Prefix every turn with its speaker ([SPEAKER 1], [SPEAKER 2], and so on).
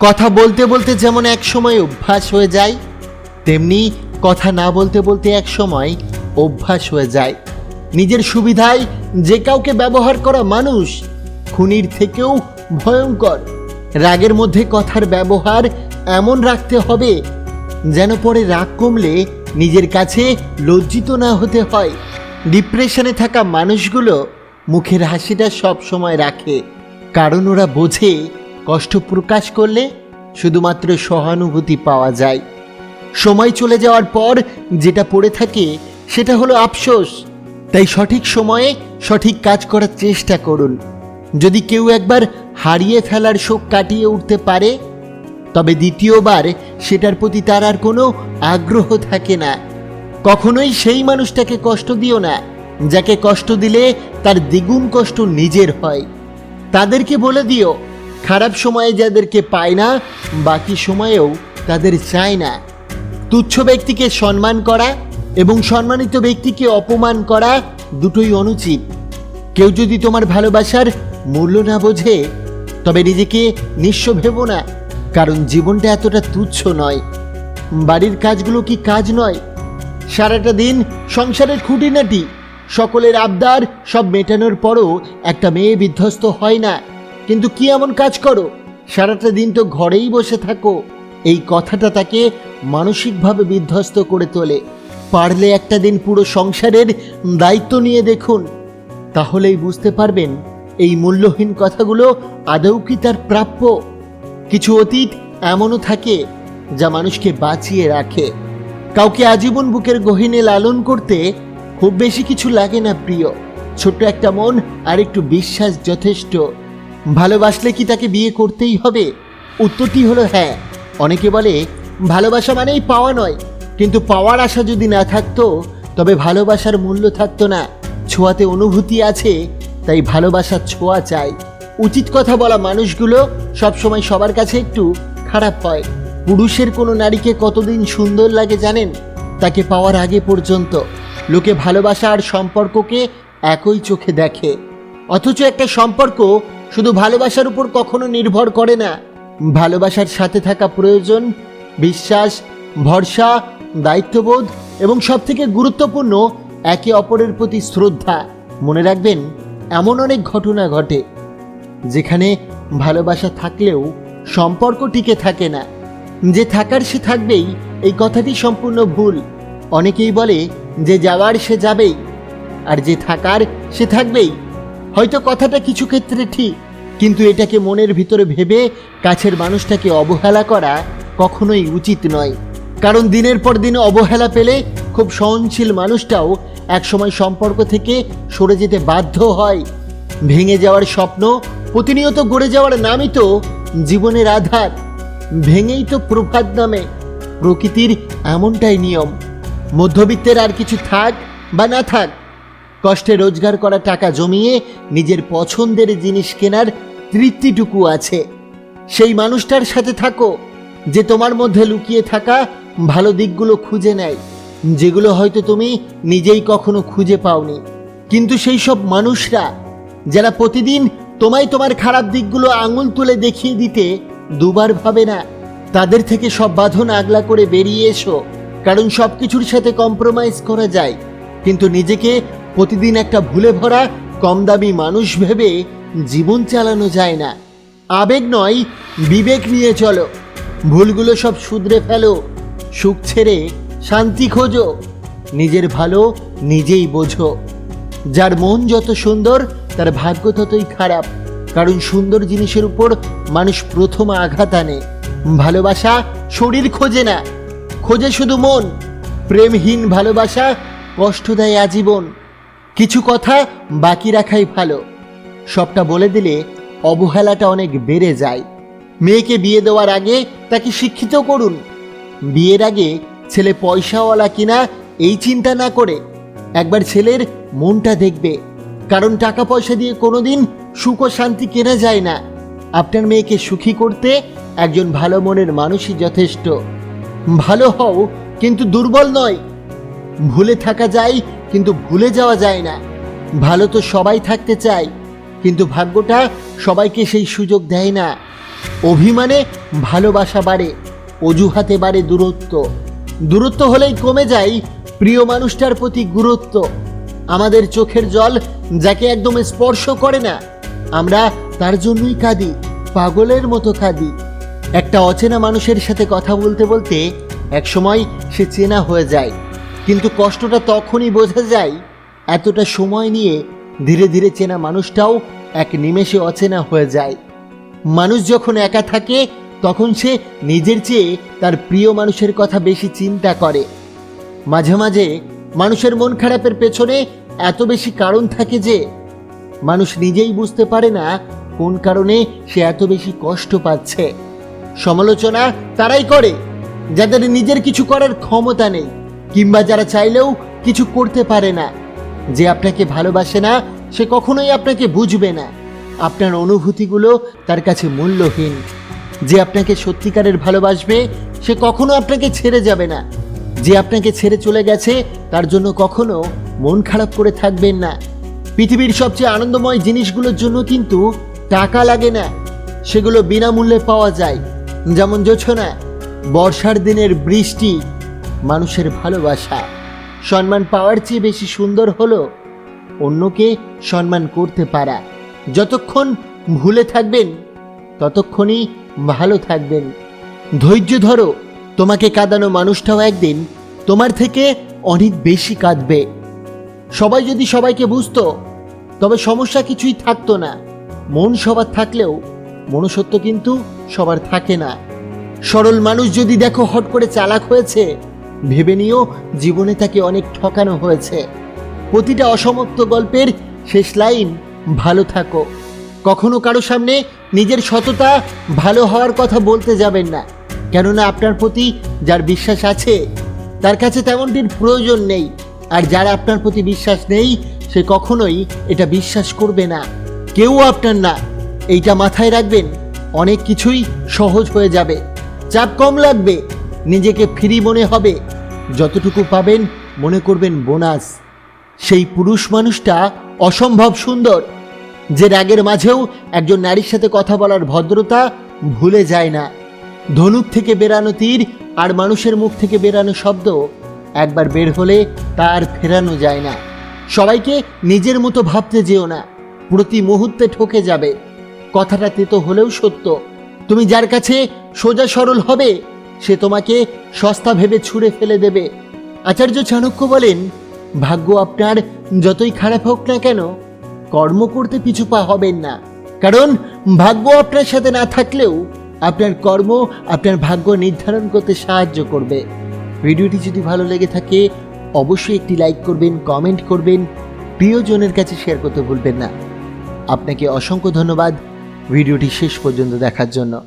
[SPEAKER 1] কথা বলতে বলতে যেমন এক সময় অভ্যাস হয়ে যায়, তেমনি কথা না বলতে বলতে এক সময় অভ্যাস হয়ে যায়। নিজের সুবিধায় যে কাউকে ব্যবহার করা মানুষ, খুনির থেকেও ভয়ঙ্কর। রাগের মধ্যে কথার ব্যবহার এমন রাখতে হবে, যেন পরে রাগ কমলে নিজের কাছে লজ্জিত না হতে হয়। ডিপ্রেশনে থাকা মানুষগুলো মুখের হাসিটা সব সময় রাখে, কারণ ওরা বোঝে কষ্ট প্রকাশ করলে শুধুমাত্র সহানুভূতি পাওয়া যায়। সময় চলে যাওয়ার পর যেটা পড়ে থাকে সেটা হলো আফসোস। তাই সঠিক সময়ে সঠিক কাজ করার চেষ্টা করুন। যদি কেউ একবার হারিয়ে ফেলার শোক কাটিয়ে উঠতে পারে, তবে দ্বিতীয়বার সেটার প্রতি তার আর কোনো আগ্রহ থাকে না। কখনোই সেই মানুষটাকে কষ্ট দিও না, যাকে কষ্ট দিলে তার দ্বিগুণ কষ্ট নিজের হয়। তাদেরকে বলে দিও খারাপ সময়ে যাদেরকে পায় না, বাকি সময়েও তাদের চায় না। তুচ্ছ ব্যক্তিকে সম্মান করা এবং সম্মানিত ব্যক্তিকে অপমান করা দুটোই অনুচিত। কেউ যদি তোমার ভালোবাসার মূল্য না বোঝে, তবে নিজেকে নিঃস্ব ভেবো না, কারণ জীবনটা এতটা তুচ্ছ নয়। বাড়ির কাজগুলো কি কাজ নয়? সারাটা দিন সংসারের খুঁটিনাটি, সকলের আবদার সব মেটানোর পরও একটা মেয়ে বিধ্বস্ত হয় না। কিন্তু কি এমন কাজ করো? সারাটা দিন তো ঘরেই বসে থাকো। এই কথাটা তাকে মানসিকভাবে বিধ্বস্ত করে তোলে। পারলে একটা দিন পুরো সংসারের দায়িত্ব নিয়ে দেখুন। তাহলেই বুঝতে পারবেন, এই মূল্যহীন কথাগুলো আদৌ কি তার প্রাপ্য? কিছু অতীত এমনও থাকে যা মানুষকে বাঁচিয়ে রাখে। কাউকে আজীবন বুকের গহিনে লালন করতে খুব বেশি কিছু লাগে না প্রিয়। ছোট্ট একটা মন আর একটু বিশ্বাস যথেষ্ট। ভালোবাসলে কি তাকে বিয়ে করতেই হবে? উত্তরটি হলো হ্যাঁ। অনেকে বলে, ভালোবাসা মানেই পাওয়া নয়। কিন্তু পাওয়ার আশা যদি না থাকতো, তবে ভালোবাসার মূল্য থাকতো না। ছোঁয়াতে অনুভূতি আছে, তাই ভালোবাসার ছোঁয়া চাই। উচিত কথা বলা মানুষগুলো সবসময় সবার কাছে একটু খারাপ হয়। পুরুষের কোনো নারীকে কতদিন সুন্দর লাগে জানেন? তাকে পাওয়ার আগে পর্যন্ত। লোকে ভালোবাসা আর সম্পর্ককে একই চোখে দেখে। অথচ একটা সম্পর্ক শুধু ভালোবাসার উপর কখনো নির্ভর করে না। ভালোবাসার সাথে থাকা প্রয়োজন, বিশ্বাস, ভরসা, দায়িত্ববোধ এবং সবথেকে গুরুত্বপূর্ণ, একে অপরের প্রতি শ্রদ্ধা। মনে রাখবেন, এমন অনেক ঘটনা ঘটে, যেখানে ভালোবাসা থাকলেও সম্পর্ক টিকে থাকে না। যে থাকার সে থাকবেই, এই কথাটি সম্পূর্ণ ভুল। অনেকেই বলে, যে যাওয়ার সে যাবেই, আর যে থাকার সে থাকবেই হয়তো কথাটা কিছু ক্ষেত্রে ঠিক, কিন্তু এটাকে মনের ভিতরে ভেবে কাছের মানুষটাকে অবহেলা করা কখনোই উচিত নয়। কারণ দিনের পর দিন অবহেলা পেলে খুব সহনশীল মানুষটাও একসময় সম্পর্ক থেকে সরে যেতে বাধ্য হয়। ভেঙে যাওয়ার স্বপ্ন, প্রতিনিয়ত গড়ে যাওয়ার নামই তো জীবনের আধার। ভেঙেই তো প্রভাত নামে, প্রকৃতির এমনটাই নিয়ম। মধ্যবিত্তের আর কিছু থাক বা না থাক কষ্টে রোজগার করা টাকা জমিয়ে নিজের পছন্দের জিনিস কেনার তৃপ্তিটুকু আছে। সেই মানুষটার সাথে থাকো, যে তোমার মধ্যে লুকিয়ে থাকা ভালো দিকগুলো খুঁজে নেয়, যেগুলো হয়তো তুমি নিজেই কখনো খুঁজে পাওনি। কিন্তু সেই সব মানুষরা, যারা প্রতিদিন তোমায় তোমার খারাপ দিকগুলো আঙুল তুলে দেখিয়ে দিতে দুবার ভাবে না, তাদের থেকে সব বাঁধন আগলা করে বেরিয়ে এসো, কারণ সব কিছুর সাথে কম্প্রোমাইজ করা যায়। কিন্তু নিজেকে প্রতিদিন একটা ভুলে ভরা কম দামি মানুষ ভেবে জীবন চালানো যায় না। আবেগ নয়, বিবেক নিয়ে চলো। ভুলগুলো সব শুধরে ফেলো। সুখ ছেড়ে শান্তি খোঁজো। নিজের ভালো নিজেই বোঝো। যার মন যত সুন্দর, তার ভাগ্য ততই খারাপ। কারণ সুন্দর জিনিসের উপর মানুষ প্রথম আঘাত আনে। ভালোবাসা শরীর খোঁজে না। খোঁজে শুধু মন। প্রেমহীন ভালোবাসা কষ্ট দেয় আজীবন। কিছু কথা বাকি রাখাই ভালো। সবটা বলে দিলে অবহেলাটা অনেক বেড়ে যায়। মেয়েকে বিয়ে দেওয়ার আগে তাকে শিক্ষিত করুন। বিয়ের আগে ছেলে পয়সাওয়ালা কিনা এই চিন্তা না করে একবার ছেলের মনটা দেখবে। কারণ টাকা পয়সা দিয়ে কোনোদিন সুখ ও শান্তি কেনা যায় না। আপনার মেয়েকে সুখী করতে একজন ভালো মনের মানুষই যথেষ্ট। ভালো হও, কিন্তু দুর্বল নয়। ভুলে থাকা যায়, কিন্তু ভুলে যাওয়া যায় না। ভালো তো সবাই থাকতে চায়, কিন্তু ভাগ্যটা সবাইকে সেই সুযোগ দেয় না। অভিমানে ভালোবাসা বাড়ে, অজুহাতে বাড়ে দূরত্ব। দূরত্ব হলেই কমে যায় প্রিয় মানুষটার প্রতি গুরুত্ব। আমাদের চোখের জল যাকে একদম স্পর্শ করে না, আমরা তার জন্যই কাঁদি, পাগলের মতো কাঁদি। একটা অচেনা মানুষের সাথে কথা বলতে বলতে একসময় সে চেনা হয়ে যায়। কিন্তু কষ্টটা তখনই বোঝা যায়, এতটা সময় নিয়ে ধীরে ধীরে চেনা মানুষটাও এক নিমেষে অচেনা হয়ে যায়। মানুষ যখন একা থাকে, তখন সে নিজের চেয়ে তার প্রিয় মানুষের কথা বেশি চিন্তা করে। মাঝে মাঝে মানুষের মন খারাপের পেছনে এত বেশি কারণ থাকে যে, মানুষ নিজেই বুঝতে পারে না কোন কারণে সে এত বেশি কষ্ট পাচ্ছে। সমালোচনা তারাই করে, যাদের নিজের কিছু করার ক্ষমতা নেই। কিংবা যারা চাইলেও কিছু করতে পারে না। যে আপনাকে ভালোবাসে না, সে কখনোই আপনাকে বুঝবে না। আপনার অনুভূতিগুলো তার কাছে মূল্যহীন। যে আপনাকে সত্যিকারের ভালোবাসবে, সে কখনো আপনাকে ছেড়ে যাবে না। যে আপনাকে ছেড়ে চলে গেছে, তার জন্য কখনো মন খারাপ করে থাকবেন না। পৃথিবীর সবচেয়ে আনন্দময় জিনিসগুলোর জন্য কিন্তু টাকা লাগে না। সেগুলো বিনামূল্যে পাওয়া যায়। যেমন জোছনা, বর্ষার দিনের বৃষ্টি মানুষের ভালোবাসা। সম্মান পাওয়ার চেয়ে বেশি সুন্দর হলো অন্যকে সম্মান করতে পারা। যতক্ষণ ভুলে থাকবেন, ততক্ষণই ভালো থাকবেন। ধৈর্য ধরো, তোমাকে কাঁদানো মানুষটাও একদিন তোমার থেকে অনেক বেশি কাঁদবে। সবাই যদি সবাইকে বুঝতো, তবে সমস্যা কিছুই থাকতো না। মন সবার থাকলেও, মনুষ্যত্ব কিন্তু সবার থাকে না। সরল মানুষ যদি দেখো হট করে চালাক হয়েছে ভেবে নিও, জীবনে তাকে অনেক ঠকানো হয়েছে। প্রতিটা অসমাপ্ত গল্পের শেষ লাইন, ভালো থাকো। কখনো কারও সামনে নিজের সততা ভালো হওয়ার কথা বলতে যাবেন না, কেননা আপনার প্রতি যার বিশ্বাস আছে, তার কাছে তেমনটির প্রয়োজন নেই। আর যার আপনার প্রতি বিশ্বাস নেই, সে কখনোই এটা বিশ্বাস করবে না। কেউ আপনার না, এইটা মাথায় রাখবেন, অনেক কিছুই সহজ হয়ে যাবে। চাপ কম লাগবে নিজেকে ফ্রি মনে হবে। যতটুকু পাবেন মনে করবেন বোনাস। সেই পুরুষ মানুষটা অসম্ভব সুন্দর, যে রাগের মাঝেও একজন নারীর সাথে কথা বলার ভদ্রতা ভুলে যায় না। ধনুক থেকে বেরানো তীর আর মানুষের মুখ থেকে বেরানো শব্দ একবার বের হলে তার ফেরানো যায় না। সবাইকে নিজের মতো ভাবতে যেও না, প্রতি মুহূর্তে ঠকে যাবে। কথাটা তেতো হলেও সত্য। তুমি যার কাছে সোজা সরল হবে সে তোমাকে সস্তা ভেবে ছুঁড়ে ফেলে দেবে। আচার্য চাণক্য বলেন, ভাগ্য আপনার যতই খারাপ হোক না কেন, কর্ম করতে পিছু পা হবেন না। কারণ ভাগ্য আপনার সাথে না থাকলেও আপনার কর্ম, আপনার ভাগ্য নির্ধারণ করতে সাহায্য করবে। ভিডিওটি যদি ভালো লেগে থাকে, অবশ্যই একটি লাইক করবেন, কমেন্ট করবেন, প্রিয়জনের কাছে শেয়ার করতে ভুলবেন না। আপনাকে অসংখ্য ধন্যবাদ ভিডিওটি শেষ পর্যন্ত দেখার জন্য।